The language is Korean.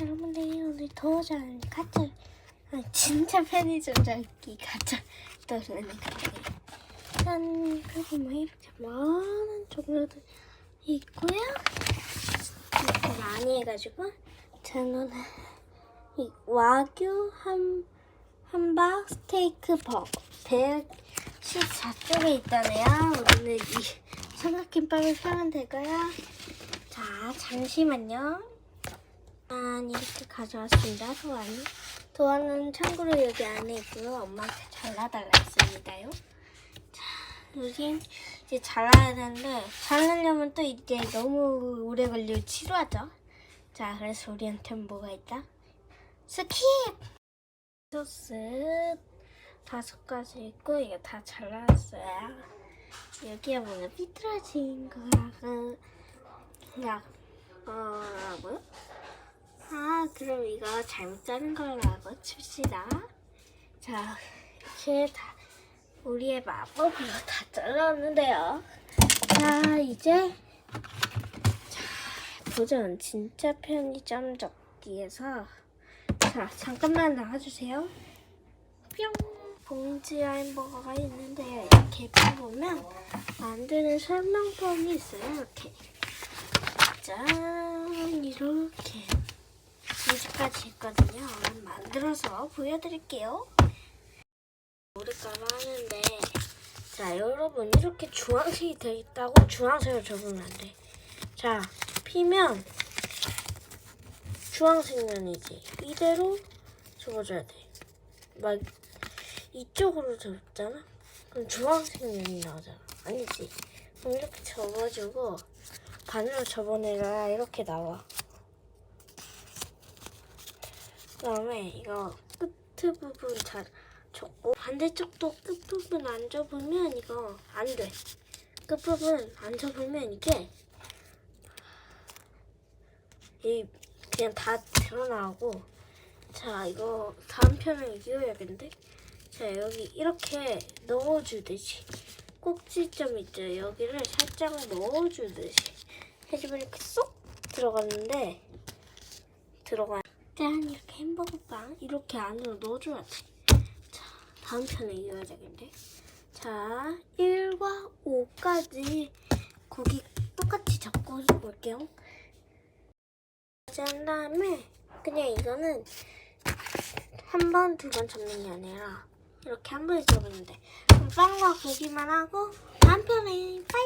여러분들 오늘 않으니 가짜 아니 진짜 편의점 장기 가짜 떠오르는 가게. 짠 그리고 뭐 이렇게 많은 종류들 있고요. 이렇게 많이 해가지고 저는 이 와규 한 함박 스테이크 버거 114쪽에 있다네요. 오늘 이 삼각김밥을 사면 되고요? 자 잠시만요 난 이렇게 가져왔습니다. 도안. 도안은 참고로 여기 안에 있고요. 엄마한테 잘라달라 했습니다요. 자, 여긴 이제 잘라야 되는데 자르려면 또 이제 너무 오래 걸리고 치료하죠. 자, 그래서 우리한테는 뭐가 있다? 스킵! 소스 다섯 가지 있고 이거 다 잘라놨어요. 여기에 보면 삐뚤어진 거라고 야, 어, 뭐요? 아, 그럼 이거 잘못 자른 거라고 칩시다. 자, 이렇게 다 우리의 마법으로 다 잘랐는데요. 자, 이제 자, 도전 진짜 편의점 접기에서 자, 잠깐만 나와주세요. 뿅! 봉지와 햄버거가 있는데요. 이렇게 보면 만드는 설명본이 있어요. 이렇게. 짠! 이렇게. 진지까지 있거든요. 얼른 만들어서 보여드릴게요. 모를까봐 하는데 자 여러분 이렇게 주황색이 돼 있다고 주황색을 접으면 안 돼. 자 피면 주황색 면이지. 이대로 접어줘야 돼. 막 이쪽으로 접잖아. 그럼 주황색 면이 나오잖아. 아니지. 그럼 이렇게 접어주고 반으로 접어내려야 이렇게 나와. 그다음에 이거 끝 부분 잘 접고 반대쪽도 끝 부분 안 접으면 이거 안 돼. 끝 부분 안 접으면 이게 이 그냥 다 드러나고 자 이거 다음 편을 이어야겠는데 자 여기 이렇게 넣어주듯이 꼭지점 있죠 여기를 살짝 넣어주듯이 해주면 이렇게 쏙 들어갔는데 들어가 짠 이렇게 햄버거 빵 이렇게 안으로 넣어줘야 돼. 자 다음 편에 이어야 되겠는데. 자 1과 5까지 고기 똑같이 접고 볼게요. 한 다음에 그냥 이거는 한 번, 두 번 접는 게 아니라 이렇게 한 번에. 그럼 빵과 고기만 하고 다음 편에 바이바이.